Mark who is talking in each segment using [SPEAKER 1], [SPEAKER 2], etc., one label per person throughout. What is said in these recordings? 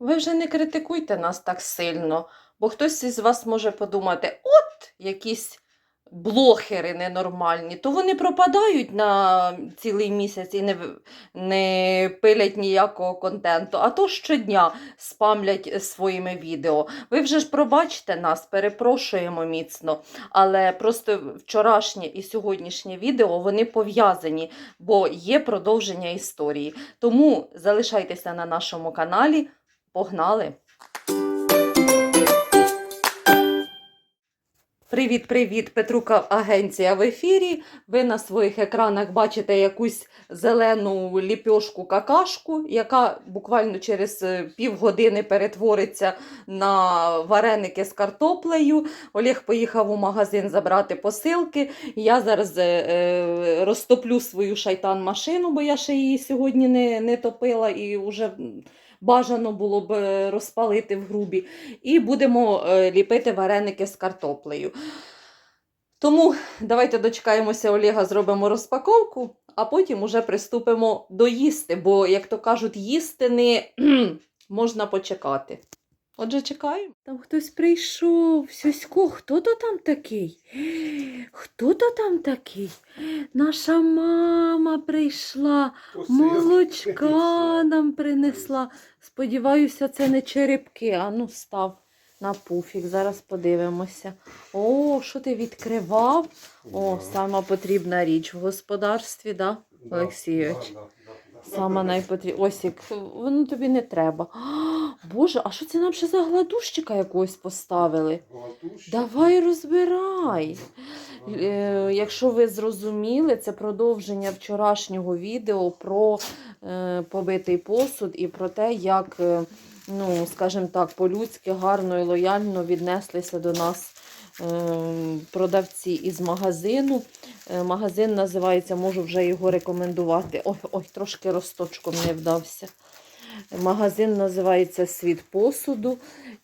[SPEAKER 1] Ви вже не критикуйте нас так сильно, бо хтось із вас може подумати, от якісь блогери ненормальні, то вони пропадають на цілий місяць і не, не пилять ніякого контенту, а то щодня спамлять своїми відео. Ви вже ж пробачте нас, перепрошуємо міцно, але просто вчорашнє і сьогоднішнє відео вони пов'язані, бо є продовження історії. Тому залишайтеся на нашому каналі. Погнали! Привіт, привіт, Петрука Агенція в ефірі. Ви на своїх екранах бачите якусь зелену ліпьошку какашку, яка буквально через е, півгодини перетвориться на вареники з картоплею. Олег поїхав у магазин забрати посилки. Я зараз е, е, розтоплю свою шайтан-машину, бо я ще її сьогодні не, не топила і вже бажано було б е, розпалити в грубі. І будемо е, ліпити вареники з картоплею. Тому давайте дочекаємося Олега, зробимо розпаковку, а потім уже приступимо до їсти, бо, як то кажуть, їсти не можна почекати. Отже, чекаємо. Там хтось прийшов. Сюсько, хто то там такий? Хто то там такий? Наша мама прийшла, молочка нам принесла. Сподіваюся, це не черепки. А ну, став на пуфік. Зараз подивимося. О, що ти відкривав? О, сама потрібна річ в господарстві, да? Олексійович? Сама найпотрібна. Ось як воно тобі не треба. А, Боже, а що це нам ще за гладущика якогось поставили? Давай розбирай. Е, Якщо ви зрозуміли, це продовження вчорашнього відео про е, побитий посуд і про те, як, е, ну, скажімо так, по-людськи гарно і лояльно віднеслися до нас продавці із магазину. Е, Магазин називається, можу вже його рекомендувати. Ой, ой, трошки росточком не вдався. Магазин називається Світ посуду,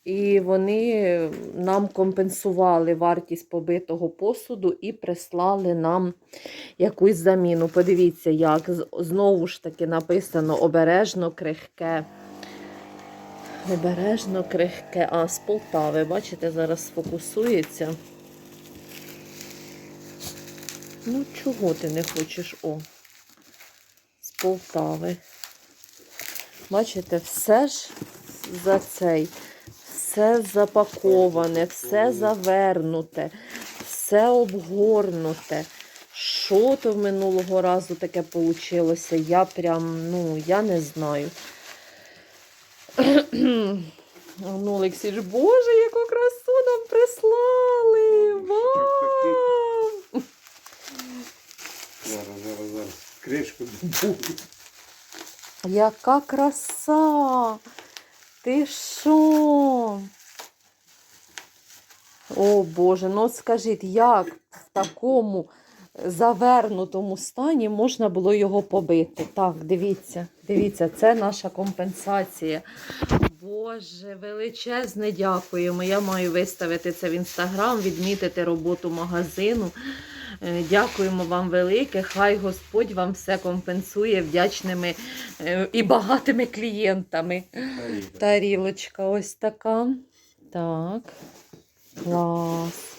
[SPEAKER 1] і вони нам компенсували вартість побитого посуду і прислали нам якусь заміну. Подивіться, як знову ж таки написано обережно крихке. Обережно крихке. А, з Полтави, бачите, зараз сфокусується. Ну, чого ти не хочеш? О, з Полтави. Бачите, все ж за цей, все запаковане, все завернуте, все обгорнуте. Що то минулого разу таке вийшло? Я прям, ну, я не знаю. Ну, Олексій, ж, Боже, яку красу нам прислали! Вау!
[SPEAKER 2] Зараз, зараз, зараз. Кришку.
[SPEAKER 1] Яка краса! Ти що? О Боже, ну от скажіть, як в такому завернутому стані можна було його побити? Так, дивіться, дивіться, це наша компенсація. Боже, величезне дякуємо. Я маю виставити це в інстаграм, відмітити роботу магазину. Е, Дякуємо вам велике. Хай Господь вам все компенсує вдячними е, і багатими клієнтами. Тарілочка ось така. Так. Клас.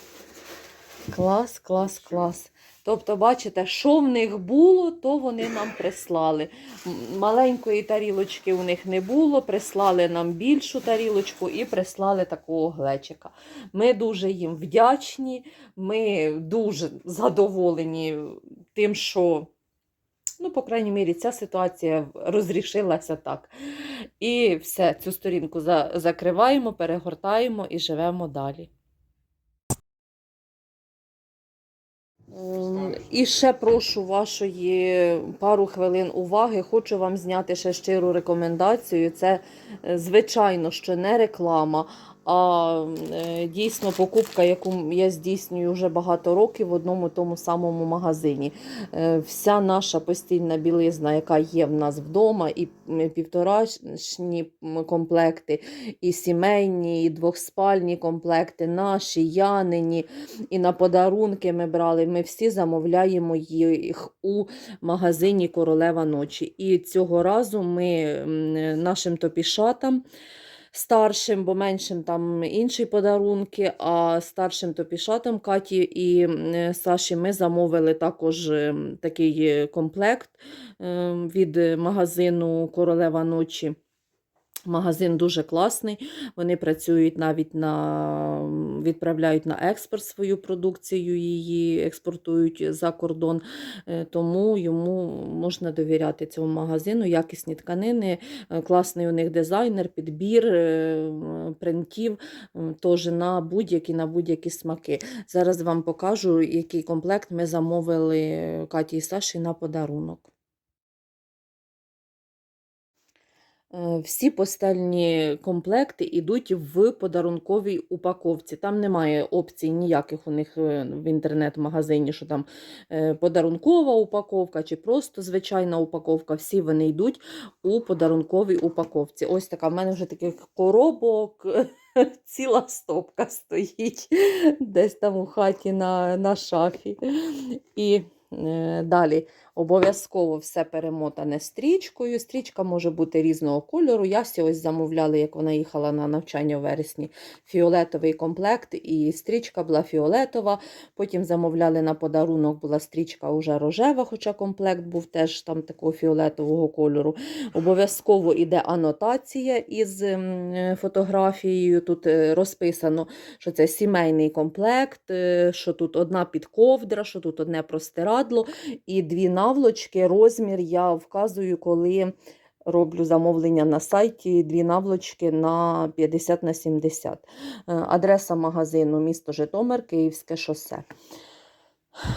[SPEAKER 1] Клас, клас, клас. Тобто, бачите, що в них було, то вони нам прислали. Маленької тарілочки у них не було, прислали нам більшу тарілочку і прислали такого глечика. Ми дуже їм вдячні, ми дуже задоволені тим, що, ну, по крайній мірі, ця ситуація розрішилася так. І все, цю сторінку закриваємо, перегортаємо і живемо далі. І ще прошу вашої пару хвилин уваги. Хочу вам зняти ще щиру рекомендацію. Це, е, звичайно, що не реклама, А е, дійсно покупка, яку я здійснюю вже багато років в одному тому самому магазині. Е, Вся наша постільна білизна, яка є в нас вдома, і півторашні комплекти, і сімейні, і двохспальні комплекти, наші, Янині, і на подарунки ми брали. Ми всі замовляємо їх у магазині Королева ночі. І цього разу ми нашим топішатам. Старшим, бо меншим там інші подарунки, а старшим топішатам Каті і Саші ми замовили також ем, такий е, комплект ем, від магазину Королева ночі. Магазин дуже класний. Вони працюють навіть на відправляють на експорт свою продукцію, її експортують за кордон. Е, Тому йому можна довіряти цьому магазину. Якісні тканини, е, класний у них дизайнер, підбір е, принтів, теж на будь-які на будь-які смаки. Зараз вам покажу, який комплект ми замовили Каті і Саші на подарунок. Всі постельні комплекти йдуть в подарунковій упаковці. Там немає опцій ніяких у них е, в інтернет-магазині, що там е, подарункова упаковка чи просто звичайна упаковка. Всі вони йдуть у подарунковій упаковці. Ось така в мене вже таких коробок. Ціла стопка стоїть десь там у хаті на, на шафі. І е, далі Обов'язково все перемотане стрічкою. Стрічка може бути різного кольору. Ясі ось замовляли, як вона їхала на навчання у вересні, фіолетовий комплект, і стрічка була фіолетова. Потім замовляли на подарунок, була стрічка уже рожева, хоча комплект був теж там такого фіолетового кольору. Обов'язково йде анотація із фотографією. Тут е, розписано, що це сімейний комплект, е, що тут одна підковдра, що тут одне простирадло і дві навлочки. Розмір я вказую, коли роблю замовлення на сайті. Дві навлочки на 50 на 70. Е, Адреса магазину місто Житомир, Київське шосе.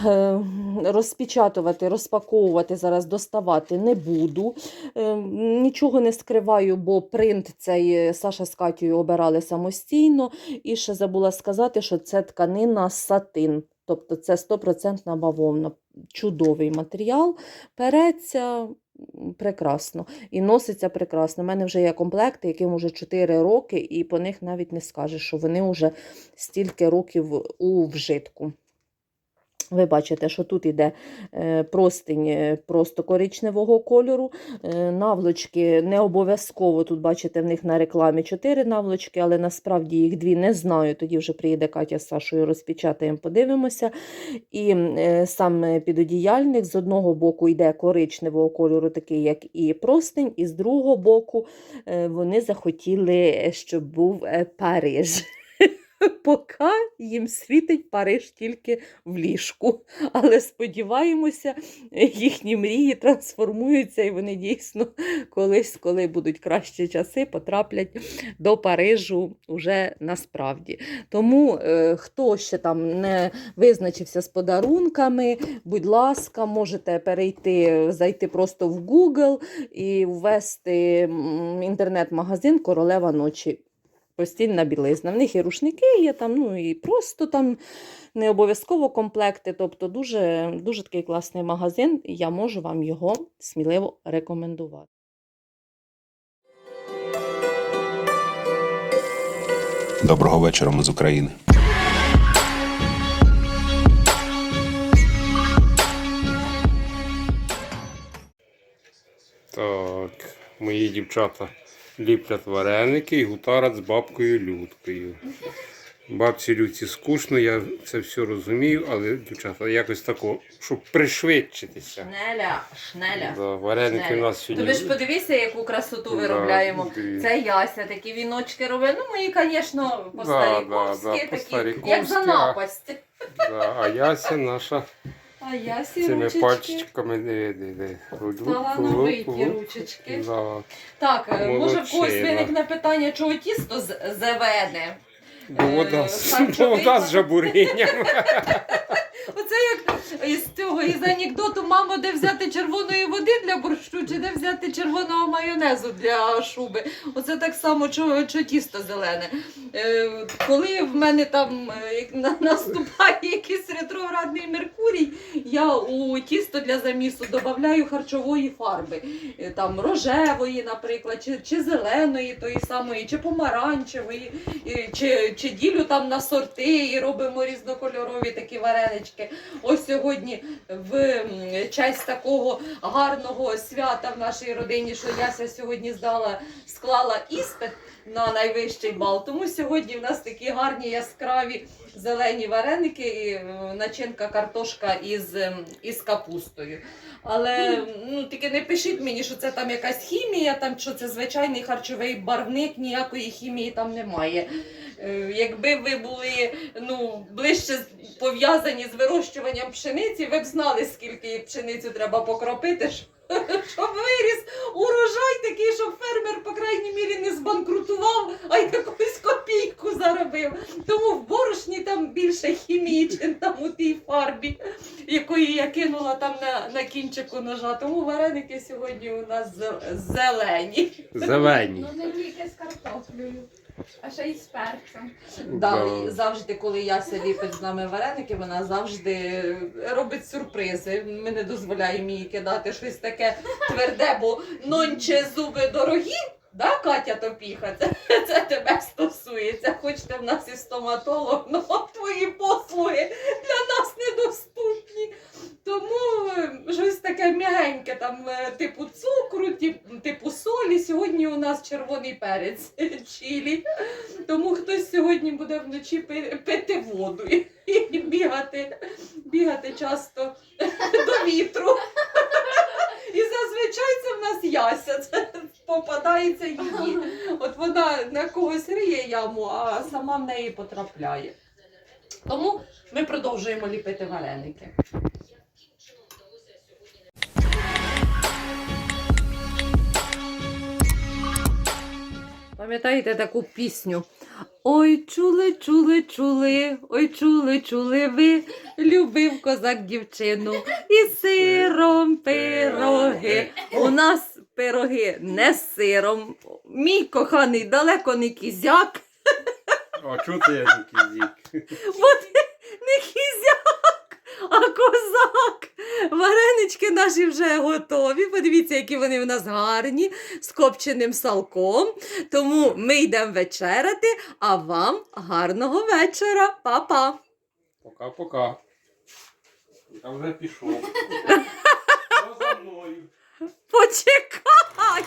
[SPEAKER 1] Е, Розпечатувати, розпаковувати, зараз доставати не буду. Е, Нічого не скриваю, бо принт цей Саша з Катєю обирали самостійно. І ще забула сказати, що це тканина сатин. Тобто це 100% бавовна. Чудовий матеріал. Переться прекрасно і носиться прекрасно. У мене вже є комплекти, яким вже 4 роки, і по них навіть не скажеш, що вони вже стільки років у вжитку. Ви бачите, що тут іде е, простинь е, просто коричневого кольору. Е, Навлочки не обов'язково. Тут, бачите, в них на рекламі 4 навлочки, але насправді їх дві не знаю. Тоді вже приїде Катя з Сашою, розпечатаємо, подивимося. І сам підодіяльник з одного боку йде коричневого кольору, такий, як і простинь, і з другого боку вони захотіли, щоб був Париж. Поки їм світить Париж тільки в ліжку. Але сподіваємося, їхні мрії трансформуються, і вони дійсно колись, коли будуть кращі часи, потраплять до Парижу уже насправді. Тому е, хто ще там не визначився з подарунками, будь ласка, можете перейти, зайти просто в Google і ввести інтернет-магазин Королева ночі. Постільна білизна. В них і рушники є там, ну і просто там не обов'язково комплекти. Тобто дуже, дуже такий класний магазин, я можу вам його сміливо рекомендувати.
[SPEAKER 2] Доброго вечора, ми з України.
[SPEAKER 3] Так, мої дівчата ліплять вареники і гутарать з бабкою Людкою. Бабці Людці скучно, я це все розумію, але дівчата якось тако, щоб пришвидшитися.
[SPEAKER 1] Шнеля, шнеля.
[SPEAKER 3] Да, вареники у нас сьогодні.
[SPEAKER 1] Тобі ж подивися, яку красоту
[SPEAKER 3] Да,
[SPEAKER 1] виробляємо.
[SPEAKER 3] диві.
[SPEAKER 1] Це Яся, такі віночки робить. Ну, мої, звісно, по-старіковськи,
[SPEAKER 3] да, да,
[SPEAKER 1] такі,
[SPEAKER 3] по-старіковськи,
[SPEAKER 1] як за напасть.
[SPEAKER 3] Да, а Яся наша
[SPEAKER 1] А Ясі
[SPEAKER 3] цими
[SPEAKER 1] ручечки.
[SPEAKER 3] пальчиками де, де, де.
[SPEAKER 1] Талановиті ручечки.
[SPEAKER 3] Да.
[SPEAKER 1] Так, е, може в когось
[SPEAKER 3] Молодчина.
[SPEAKER 1] виникне питання, чого тісто з- зелене.
[SPEAKER 3] Бо вода,
[SPEAKER 1] Е,
[SPEAKER 3] з-
[SPEAKER 1] харчовий
[SPEAKER 3] бо вода з жабуринням.
[SPEAKER 1] Оце як із цього із анекдоту, мамо, де взяти червоної води для борщу, чи де взяти червоного майонезу для шуби. Оце так само, що, що тісто зелене. Е, коли в мене там е, наступає якийсь ретроградний Меркурій, я у тісто для замісу додаю харчової фарби. Е, Там рожевої, наприклад, чи, чи зеленої тої самої, чи помаранчевої, чи, чи ділю там на сорти і робимо різнокольорові такі варенички. Ось сьогодні в честь такого гарного свята в нашій родині, що Яся сьогодні здала, склала іспит на найвищий бал. Тому сьогодні в нас такі гарні яскраві зелені вареники і е, начинка картошка із, ем, із капустою. Але ну тільки не пишіть мені, що це там якась хімія, там що це звичайний харчовий барвник, ніякої хімії там немає. Е, Якби ви були ну, ближче пов'язані з вирощуванням пшениці, ви б знали, скільки пшеницю треба покропити, щоб- виріс урожай такий, щоб фермер, по крайній мірі, не збанкрутував, а якусь копійку заробив. Тому в борошні там більше хімії, чим там у тій фарбі, якої я кинула там на, на кінчику ножа. Тому вареники сьогодні у нас зелені.
[SPEAKER 3] Зелені.
[SPEAKER 4] Ну не тільки з картоплею, а ще й з перцем.
[SPEAKER 1] Да,
[SPEAKER 3] Да.
[SPEAKER 1] і завжди, коли Яся ліпить з нами вареники, вона завжди робить сюрпризи. Ми не дозволяємо їй кидати щось таке тверде, бо нонче зуби дорогі. Да, Катя Топіха, це, це тебе стосується. Хочете в нас і стоматолог, ну твої послуги для нас недоступні. Тому е, щось таке м'ягеньке, там, е, типу цукру, типу солі. Сьогодні у нас червоний перець чилі. Тому хтось сьогодні буде вночі пити воду і, бігати, бігати часто до вітру. І зазвичай це в нас яся, попадається її. От вона на когось риє яму, а сама в неї потрапляє. Тому ми продовжуємо ліпити вареники. Пам'ятаєте таку пісню? Ой, чули, чули, чули, ой, чули, чули ви, любив козак дівчину і сиром пироги. У нас пироги не з сиром. Мій коханий далеко не кізяк,
[SPEAKER 3] О, чути я не кізік.
[SPEAKER 1] бо не- не кізяк, а козак. Варенички наші вже готові. Подивіться, які вони в нас гарні, з копченим салком. Тому ми йдемо вечеряти, а вам гарного вечора. Па-па!
[SPEAKER 3] Пока-пока. Я вже пішов. За мною?
[SPEAKER 1] Podziękować!